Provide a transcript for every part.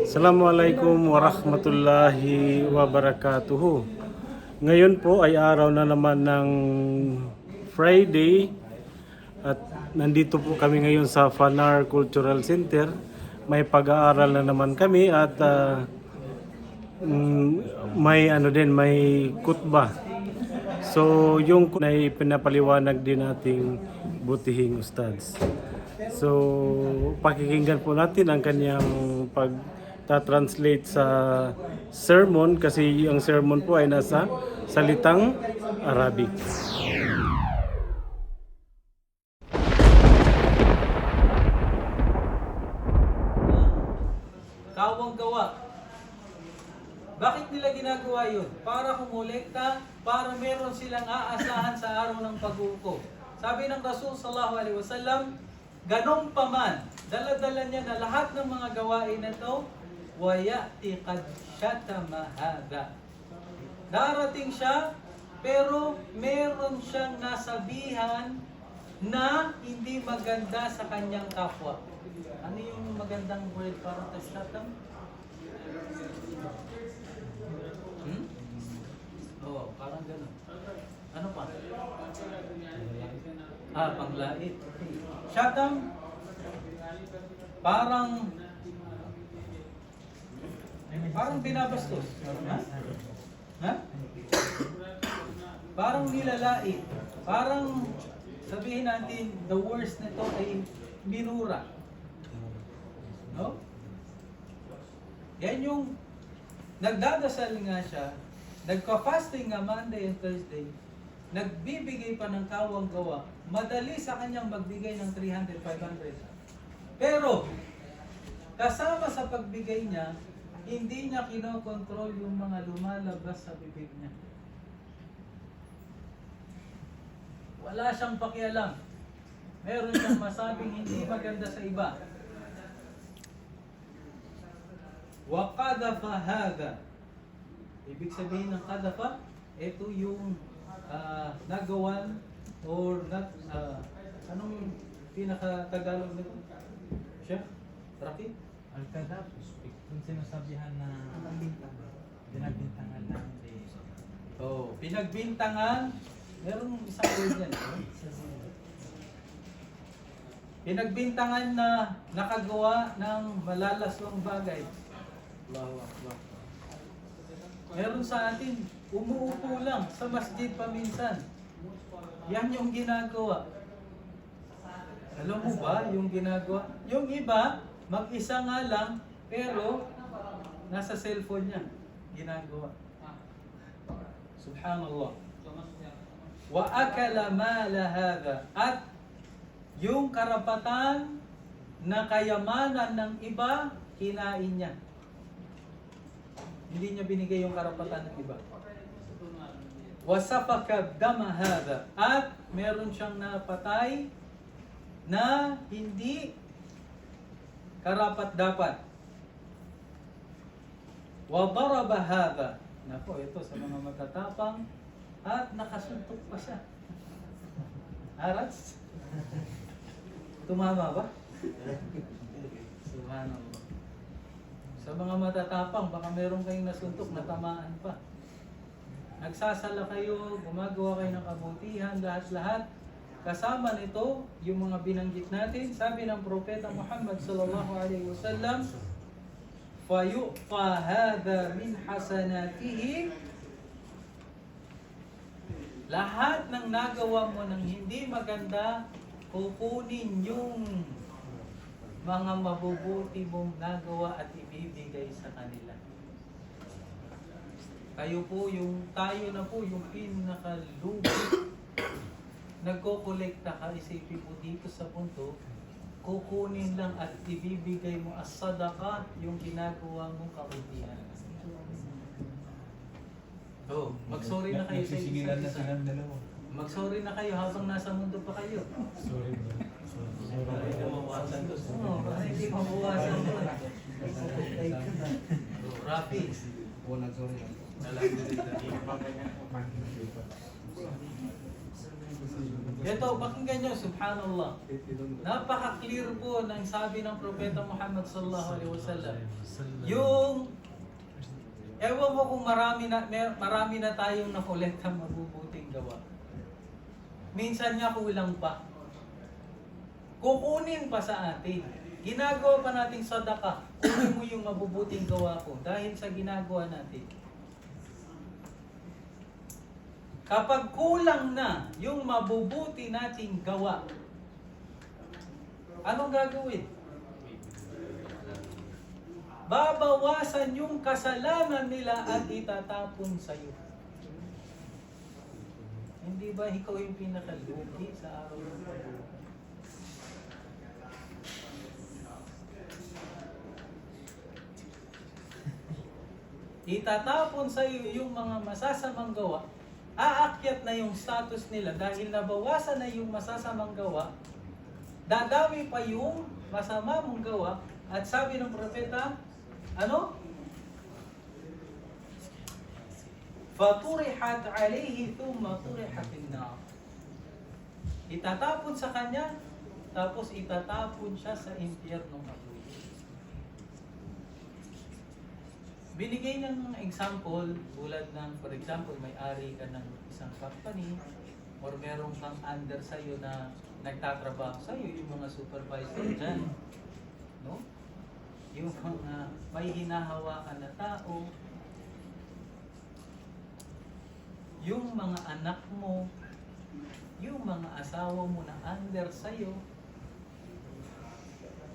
Assalamualaikum warahmatullahi wabarakatuh. Ngayon po ay araw na naman ng Friday at nandito po kami ngayon sa Fanar Cultural Center. May pag-aaral na naman kami at mm, may ano din, may kutba. So yung ay pinapaliwanag din nating butihing ustads. So pakikinggan po natin ang kanyang pag-translate sa sermon kasi ang sermon po ay nasa salitang Arabic. Kawang gawa. Bakit nila ginagawa yun? Para kumolekta, para meron silang aasahan sa araw ng pag-uuko. Sabi ng Rasul sallallahu alaihi wasallam, ganong paman, dala-dala niya na lahat ng mga gawain na ito, wayati qad shatama hada. Darating siya, pero meron siyang nasabihan na hindi maganda sa kanyang kapwa. Ano yung magandang word para tastatam? Hmm? Oo, parang gano'n. Ano pa? Ah, panglait. Shatam, parang parang binabastos. Ha? Ha? Parang nilalait. Parang sabihin natin, the worst nito ay minura. No? Yan yung nagdadasal nga siya, nagka-fasting nga Monday and Thursday, nagbibigay pa ng kawang gawa, madali sa kanyang magbigay ng 300, 500. Pero, kasama sa pagbigay niya, hindi niya kinokontrol yung mga lumalabas sa bibig niya. Wala siyang pakialam. Meron siyang masabing hindi maganda sa iba. Wa qadafa hada. Ibig sabihin ng qadafa, ito yung ah, nagawan or nag ah, anong pinaka-tagalog nito? Chef? Rocky? Al-Kadab, kung sinasabihan na pinagbintangan lang eh, Oh, pinagbintangan, merong isang word yan. Pinagbintangan na nakagawa ng malalaswang bagay. Allahu Akbar. Meron sa atin, umuupo lang sa masjid paminsan. Yan yung ginagawa. Alam mo ba yung ginagawa? Yung iba, mag-isa nga lang, pero nasa cellphone niya ginagawa. Subhanallah. Wa akala mala hadha. At yung karapatan na kayamanan ng iba, kinain niya. Hindi niya binigay yung karapatan ng iba. Wasafaka dama hadha. At meron siyang napatay na hindi karapat dapat. Wa daraba hadha. Nako, ito sa mga matatapang at nakasuntok pa siya. Arats? Tumama ba? Subhanallah. Sa mga matatapang, baka meron kayong nasuntok na tamaan pa. Nagsasala kayo, gumagawa kayo ng kabutihan, lahat-lahat. Kasama nito, yung mga binanggit natin, sabi ng Propeta Muhammad sallallahu alaihi wasallam, فَيُؤْفَى هَذَا مِنْ حَسَنَاتِهِ Lahat ng nagawa mo ng hindi maganda, kukunin yung mga mabubuti mong nagawa at ibibigay sa kanila. Kayo po yung, tayo na po yung pinakalubi. Nagkokolekta ka, isipin mo dito sa punto, kukunin lang at ibibigay mo as sadaka yung ginagawa mong kabutihan. Oh, mag-sorry na kayo sa nagsisigilan na isa't isa. silang dalawa. Mag-sorry na kayo habang nasa mundo pa kayo. Sorry bro. Para hindi mabawasan to. Oo, para hindi mabawasan to. Rafi. Wala sorry. Ito, pakinggan nyo, subhanallah. Napaka-clear po ng sabi ng Propeta Muhammad sallallahu alaihi wasallam. Yung Ewan ko kung marami na marami na tayong nakolektang mabubuting gawa. Minsan nga kulang pa. Kukunin pa sa atin. Ginagawa pa nating sadaka. Kunin mo yung mabubuting gawa ko dahil sa ginagawa natin. Kapag kulang na yung mabubuti nating gawa, anong gagawin? babawasan yung kasalanan nila at itatapon sa iyo. Hindi ba ikaw yung pinakalugi sa araw ng pagbuhay? Itatapon sa iyo yung mga masasamang gawa, aakyat na yung status nila dahil nabawasan na yung masasamang gawa, dadami pa yung masama mong gawa, at sabi ng propeta, ano? Faturihat alayhi thumma turihat nar. Itatapon sa kanya, tapos itatapon siya sa impyerno ng Binigay ng example, tulad ng, for example, may-ari ka ng isang company, or merong kang under sa'yo na nagtatrabaho sa'yo, yung mga supervisor dyan. No? yung mga may hinahawakan na tao, yung mga anak mo, yung mga asawa mo na under sa'yo,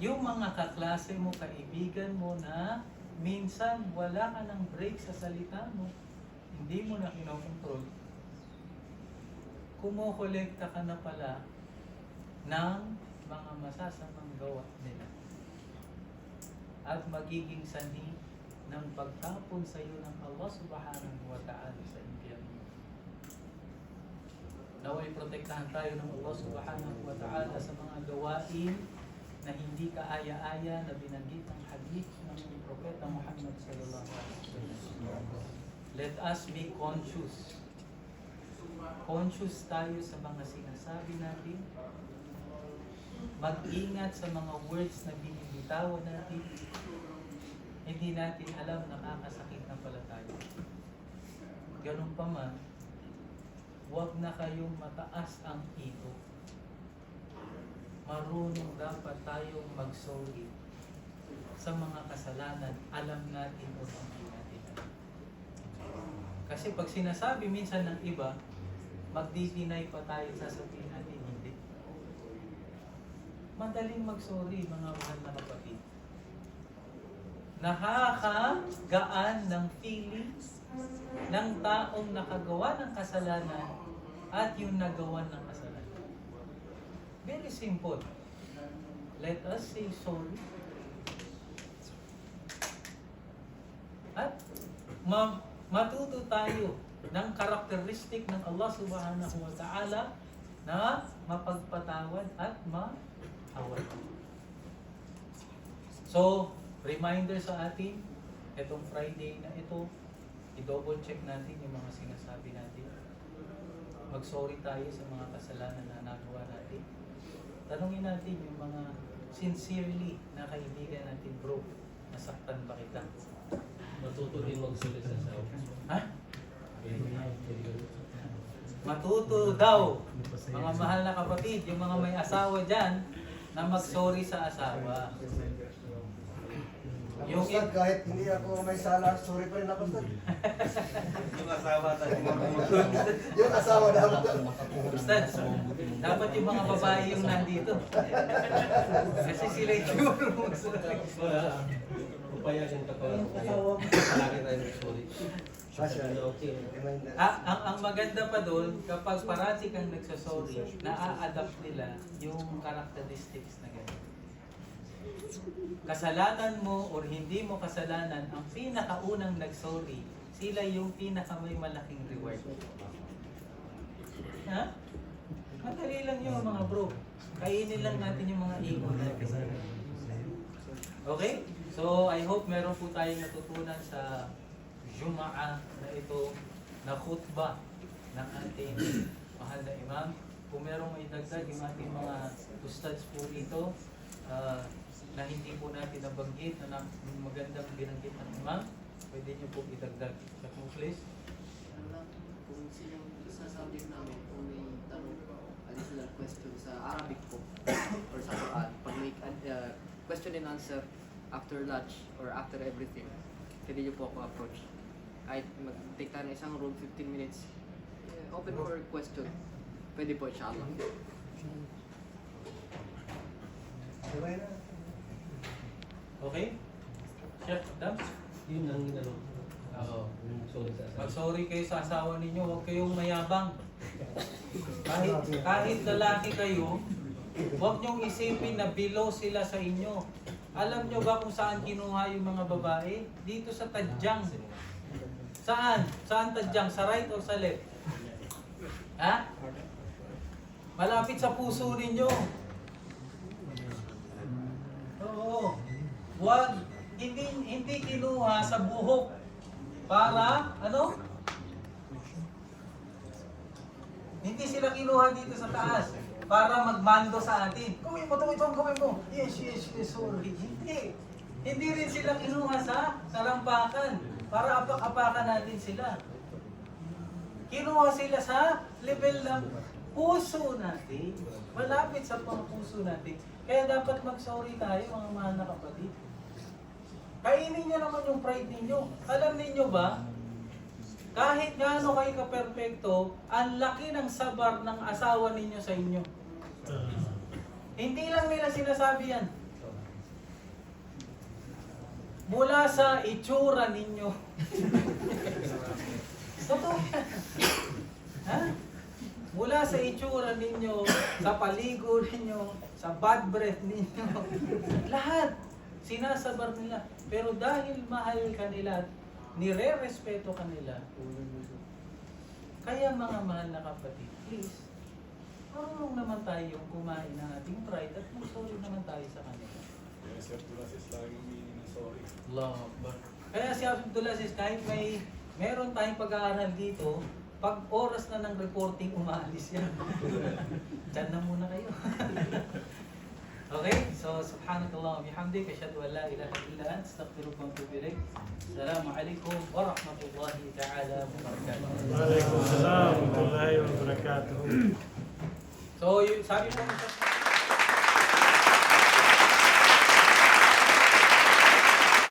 yung mga kaklase mo, kaibigan mo na minsan wala ka ng break sa salita mo, hindi mo na kinokontrol, kumukolekta ka na pala ng mga masasamang gawa nila. At magiging sanhi ng pagtapon sa iyo ng Allah subhanahu wa ta'ala sa impyerno. Naway protektahan tayo ng Allah subhanahu wa ta'ala sa mga gawain na hindi kaaya-aya na binanggit ng hadith ng Propeta Muhammad sallallahu alaihi wasallam. Let us be conscious. Conscious tayo sa mga sinasabi natin. Mag-ingat sa mga words na binibitawan natin. Hindi natin alam nakakasakit na pala tayo. Ganun pa man, huwag na kayong mataas ang ego. Marunong dapat tayong mag-sorry sa mga kasalanan. Alam natin o hindi natin. Kasi pag sinasabi minsan ng iba, magdi-deny pa tayo, sasabihin natin hindi. Madaling mag-sorry mga mahal na kapatid. Nakakagaan ng feelings ng taong nakagawa ng kasalanan at yung nagawa ng kasalanan. Very simple. Let us say sorry. At ma matuto tayo ng karakteristik ng Allah subhanahu wa ta'ala na mapagpatawad at mahawad. So, reminder sa atin, itong Friday na ito, i-double check natin yung mga sinasabi natin. Mag-sorry tayo sa mga kasalanan na nagawa natin. Tanungin natin yung mga sincerely na kaibigan natin, bro, nasaktan ba kita? Matuto din magsulit sa sao. Ha? Matuto daw, mga mahal na kapatid, yung mga may asawa dyan, na mag-sorry sa asawa. Yung Ustad, kahit hindi ako may sala, sorry pa rin ako Ustad. Yung asawa tayo. yung asawa dapat. Ustad, dapat yung mga babae yung nandito. Kasi sila yung siguro. Papayagan ka pa. Asawa mo. Palagi tayo sorry. Okay. Ah, ang, ang maganda pa doon, kapag parati kang nagsasorry, na-adapt nila yung characteristics na ganyan. Kasalanan mo or hindi mo kasalanan, ang pinakaunang nagsorry, sila yung pinaka may malaking reward. Ha? Madali lang yun mga bro. Kainin lang natin yung mga ego natin. Okay? So, I hope meron po tayong natutunan sa Jumaa na ito na khutbah ng ating mahal na imam. Kung merong may dagdag yung ating mga ustads po dito, ah, na hindi po natin nabanggit, na, magandang binanggit ng imam, pwede niyo po idagdag. Mo please. Ano lang, kung sino sa subject namin, kung may tanong, additional question sa Arabic po, or sa Quran, pag may uh, question and answer after lunch or after everything, pwede niyo po ako approach. Kahit mag-take tayo ng isang room, 15 minutes, open for question. Pwede po, inshallah. Na. Okay? Chef, Dams? Yun ang ano. Oo. Sorry sa asawa. Mag-sorry kayo sa asawa ninyo, huwag kayong mayabang. Kahit, kahit lalaki kayo, huwag niyong isipin na below sila sa inyo. Alam niyo ba kung saan kinuha yung mga babae? Dito sa Tadyang. Saan? Saan Tadyang? Sa right or sa left? Ha? Malapit sa puso ninyo. Oo. Huwag, hindi, hindi kinuha sa buhok para, ano? Hindi sila kinuha dito sa taas para magmando sa atin. Gawin mo ito, ang gawin mo. Yes, yes, yes, sorry. Hindi. Hindi rin sila kinuha sa salampakan para apak-apakan natin sila. Kinuha sila sa level ng puso natin. Malapit sa pang puso natin. Kaya dapat mag-sorry tayo mga mahal na kapatid. Kainin niyo naman yung pride ninyo. Alam ninyo ba, kahit gaano kayo ka-perfecto, ang laki ng sabar ng asawa ninyo sa inyo. Hindi lang nila sinasabi yan. Mula sa itsura ninyo. Totoo yan. Ha? Mula sa itsura ninyo, sa paligo ninyo, sa bad breath ninyo, sinasabar nila. Pero dahil mahal ka nila, nire-respeto ka nila, kaya mga mahal na kapatid, please, marunong naman tayo kumain ng ating pride at mag-sorry naman tayo sa kanila. Allah Akbar. Kaya si Abdullah says, kahit may meron tayong pag-aaral dito, pag oras na ng reporting, umaalis yan. Diyan na muna kayo. okay? So, subhanakallah wa bihamdik, asyhadu an la ilaha illa ant, astaghfiruka wa atubu ilaik. Assalamu alaikum wa rahmatullahi ta'ala wa barakatuh. Waalaikumsalam warahmatullahi wabarakatuh. So, yung, sabi po sa